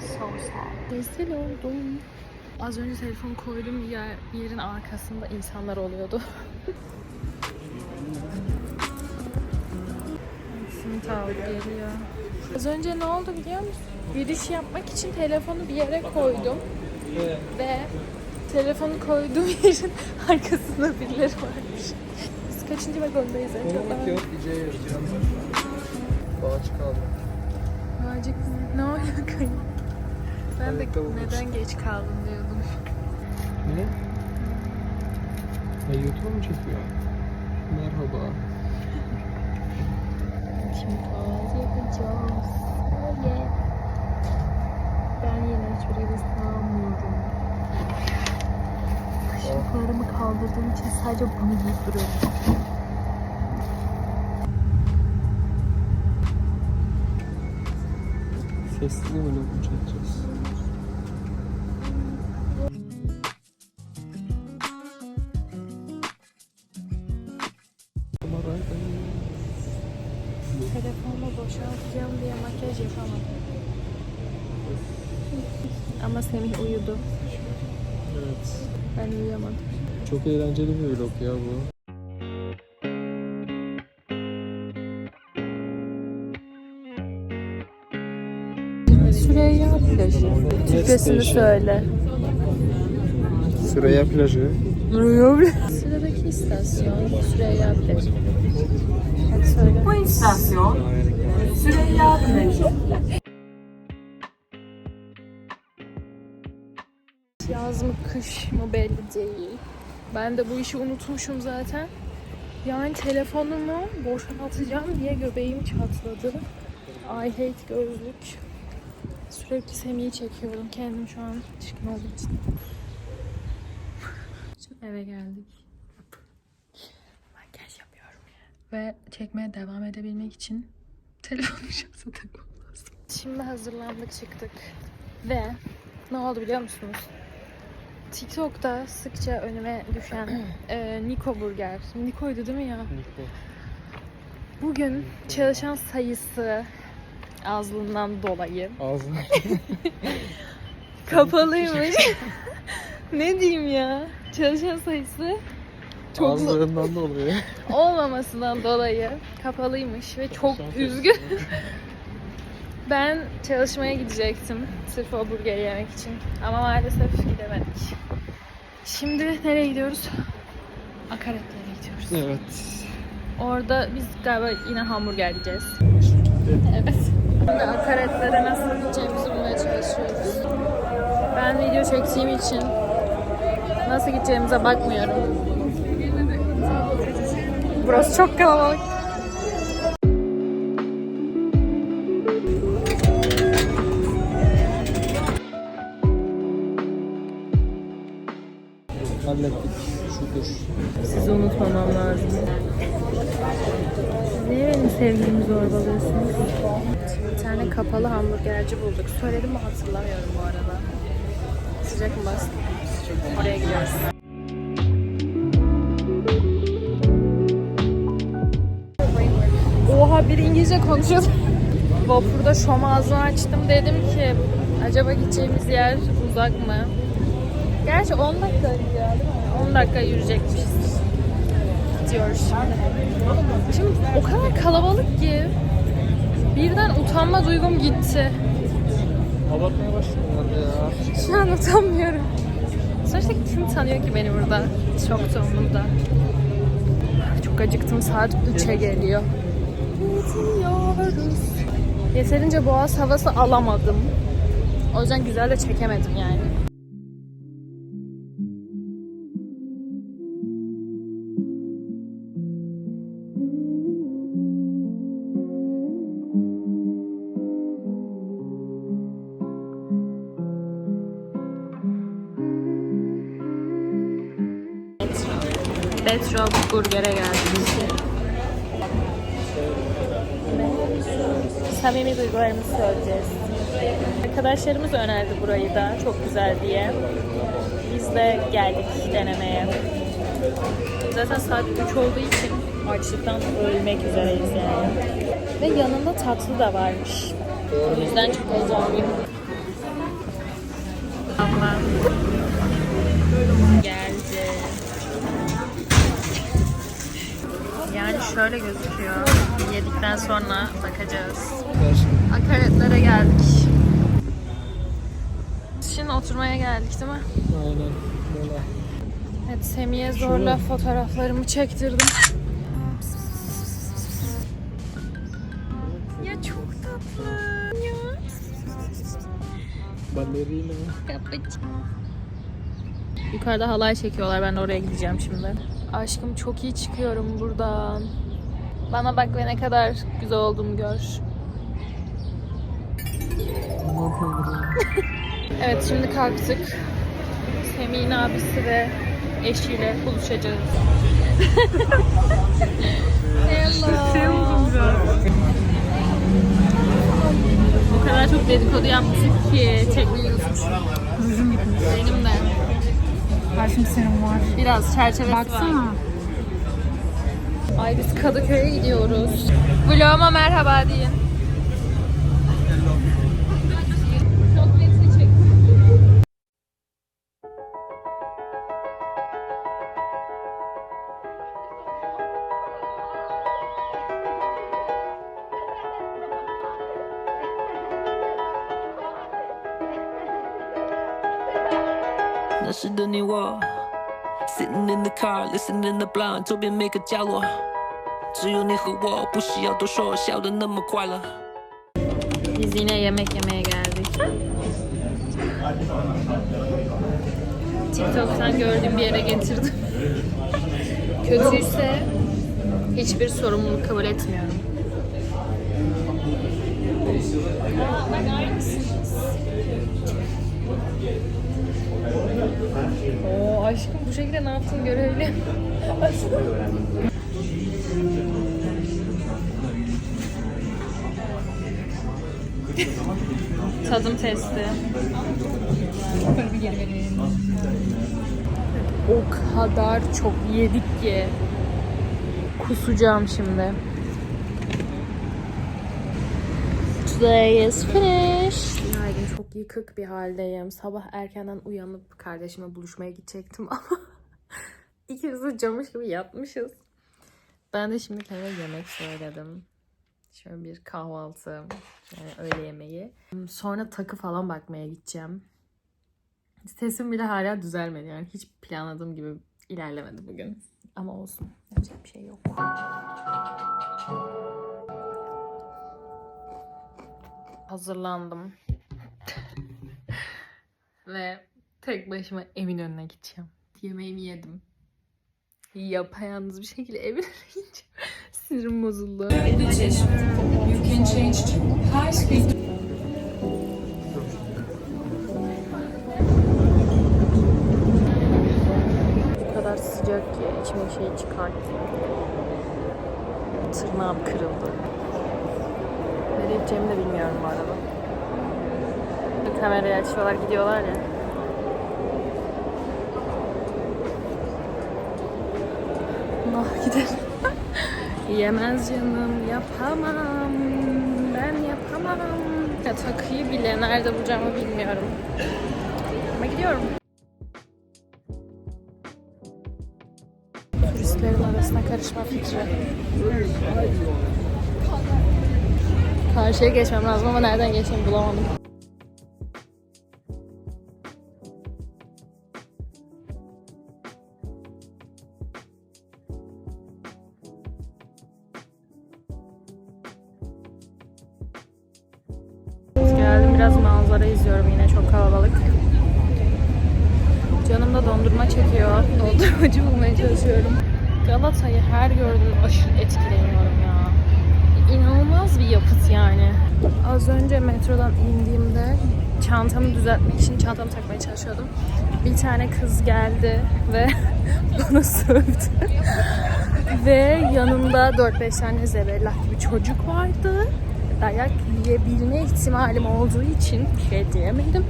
So sad. Rezil oldum. Az önce telefonu koydum yer, yerin arkasında insanlar oluyordu. Simit aldı geliyor. Az önce ne oldu biliyor musun? Yürüyüş yapmak için telefonu bir yere koydum. Ve telefonu koyduğum yerin arkasında birileri varmış. Biz kaçıncı vagondayız acaba? Yok. Bağaç kaldı. Macik mi? Ne alaka? Ben de neden geç kaldım diyordum. Ne? Ya YouTube mu çekiyor? Merhaba. Şimdi kahvaltı yapacağız. Oh yeah. Ben yine hiçbir yere sığamıyorum. Kışlıklarımı kaldırdığım için sadece bunu giyip duruyorum. Sesli vlog çekeceğiz? Uyudu. Evet. Ben uyuyamadım. Çok eğlenceli bir vlog ya bu. Süreyya plajı. Türkçesini söyle. Sıraya plajı. Sıradaki istasyon Süreyya plajı. Hadi söyle. Bu istasyon Süreyya Plajı. Yaz mı kış mı belli değil. Ben de bu işi unutmuşum zaten. Yani telefonumu boşaltacağım diye göbeğim çatladı. I hate gözlük. Sürekli Semih'i çekiyorum kendim şu an çirkin olduğum için. Şimdi eve geldik. Makyaj yapıyorum. Ve çekmeye devam edebilmek için telefonu şarja takmam lazım. Şimdi hazırlandık çıktık. Ve ne oldu biliyor musunuz? TikTok'ta sıkça önüme düşen e, Niko Burger. Niko'ydu değil mi ya? Bugün çalışan sayısı azlığından dolayı Ağzına. kapalıymış. ne diyeyim ya? Çalışan sayısı çok Ağızlarından da oluyor. olmamasından dolayı kapalıymış ve çok üzgün. Ben çalışmaya gidecektim sırf o burgeri yemek için. Ama maalesef gidemedik. Şimdi nereye gidiyoruz? Akaretlere gidiyoruz. Evet. Orada biz galiba yine hamburger yiyeceğiz. Evet. Şimdi akaretlere nasıl gideceğimizi bulmaya çalışıyoruz. Ben video çektiğim için nasıl gideceğimize bakmıyorum. Burası çok kalabalık. Hallettik. Şükür. Sizi unutmamam lazım. Niye benim sevgilimi zorbalıyorsunuz? Bir tane kapalı hamburgerci bulduk. Söyledim mi hatırlamıyorum bu arada. Sıcak mı bastı? Oraya gidiyoruz. Oha bir İngilizce konuşuyordu. Vapurda şom ağzını açtım. Dedim ki acaba gideceğimiz yer uzak mı? Gerçi 10 dakika? 10 dakika yürüyecekmişiz. Gidiyoruz şimdi. Şimdi o kadar kalabalık ki birden utanma duygum gitti. Abartmaya başladılar ya. Şu an utanmıyorum. Sonuçta kim tanıyor ki beni burada? Çok da umurumda. Çok acıktım. Saat 3'e geliyor. Gidiyoruz. Yeterince boğaz havası alamadım. O yüzden güzel de çekemedim yani. Petro Burger'e geldik. Samimi duygularımızı söyleyeceğiz. Arkadaşlarımız önerdi burayı da çok güzel diye. Biz de geldik denemeye. Zaten saat 3 olduğu için açlıktan ölmek üzereyiz yani. Ve yanında tatlı da varmış. O yüzden çok heyecanlıyım. Abla Yani şöyle gözüküyor. Yedikten sonra bakacağız. Akaretlere geldik. Şimdi oturmaya geldik değil mi? Aynen. Böyle. Evet Semih'e zorla fotoğraflarımı çektirdim. Ya çok tatlı. Ya. Ballerina. Yukarıda halay çekiyorlar. Ben de oraya gideceğim şimdi. Aşkım çok iyi çıkıyorum buradan. Bana bak ve ne kadar güzel olduğumu gör. Evet şimdi kalktık. Semih'in abisi ve eşiyle buluşacağız. Hello. O kadar çok dedikodu yaptık ki çekmeyi unutmuşum. Benim de. Karşım serum var. Biraz çerçevesi var. Baksana. Ay biz Kadıköy'e gidiyoruz. Vloguma merhaba deyin. Sitting in the car, listening to blind，周边每个角落，只有你和我，不需要多说，笑得那么快乐。 Biz yine yemek yemeye geldik. TikTok'tan gördüğüm bir yere getirdim. Kötüyse hiçbir sorumluluk kabul etmiyorum. Aa, bakar mısınız? Oo aşkım bu şekilde ne yaptın görebilirim. Tadım testi. O kadar çok yedik ki. Kusacağım şimdi. İs finished. Günaydın. Çok yıkık bir haldeyim. Sabah erkenden uyanıp kardeşime buluşmaya gidecektim ama ikimiz de camış gibi yatmışız. Ben de şimdi kendime yemek söyledim. Şöyle bir kahvaltı, yani öğle yemeği. Sonra takı falan bakmaya gideceğim. Sesim bile hala düzelmedi yani hiç planladığım gibi ilerlemedi bugün. Ama olsun yapacak bir şey yok. Hazırlandım. Ve tek başıma evin önüne gideceğim. Yemeğimi yedim. Yapayalnız bir şekilde evine gideceğim. Sinirim bozuldu. You can change to high sıcak ki içime şey çıkarttı. Tırnağım kırıldı. Nereye gideceğimi de bilmiyorum bu arada. Kamerayı açıyorlar gidiyorlar ya. Nah gidelim. Yemez canım yapamam. Ben yapamam. Ya takıyı bile nerede bulacağımı bilmiyorum. Ama gidiyorum. turistlerin arasına karışma fikri. Karşıya geçmem lazım ama nereden geçeyim bulamadım. Geldim biraz manzara izliyorum yine çok kalabalık. Canım da dondurma çekiyor. Dondurmacı bulmaya çalışıyorum. Galata'yı her gördüğümde aşırı etkileniyorum. İnanılmaz bir yapıt yani. Az önce metrodan indiğimde çantamı düzeltmek için çantamı takmaya çalışıyordum. Bir tane kız geldi ve bana sövdü. ve yanında 4-5 tane zebellah gibi çocuk vardı. Dayak yiyebilme ihtimalim olduğu için bir şey diyemedim.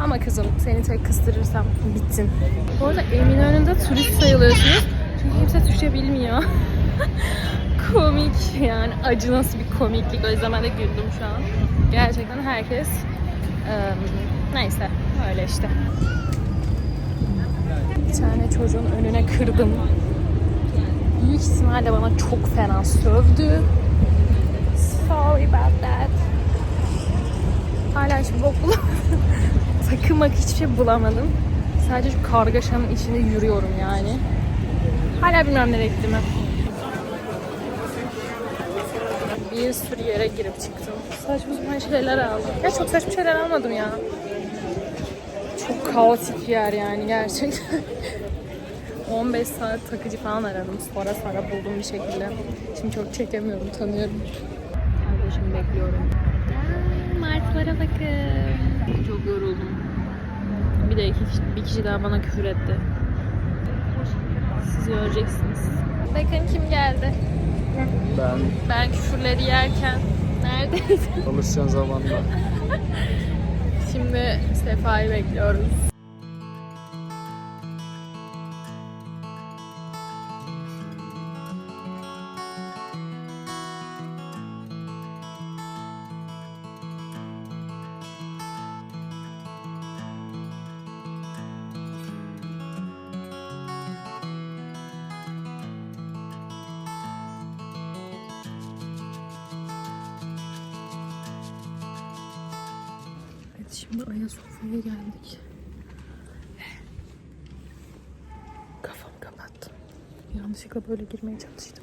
Ama kızım seni tek kıstırırsam bittin. Bu arada Eminönü'nde turist sayılıyorsunuz. Çünkü kimse Türkçe bilmiyor. Komik yani acı nasıl bir komiklik. O yüzden ben de güldüm şu an. Gerçekten herkes eee, neyse öyle işte. Bir tane çocuğun önüne kırdım. Büyük ihtimalle bana çok fena sövdü. Sorry about that. Hala hiçbir bok bulamadım. Takılmak hiçbir şey bulamadım. Sadece şu kargaşanın içinde yürüyorum yani. Hala bilmem nereye gittiğimi. Bir sürü yere girip çıktım. Saçma sapan şeyler aldım. Ya çok saçma şeyler almadım ya. Çok kaotik bir yer yani gerçekten. 15 saat takıcı falan aradım. Sonra sonra buldum bir şekilde. Şimdi çok çekemiyorum, tanıyorum. Kardeşimi bekliyorum. Aa, Martılara bakın. Çok yoruldum. Bir de iki kişi, bir kişi daha bana küfür etti. Siz göreceksiniz. Bakın kim geldi. Ben Ben küfürleri yerken neredeydi? çalışacağın zamanda. Şimdi Sefa'yı bekliyoruz. Şimdi Ayasofya'ya geldik. Kafamı kapattım. Yanlışlıkla böyle girmeye çalıştım.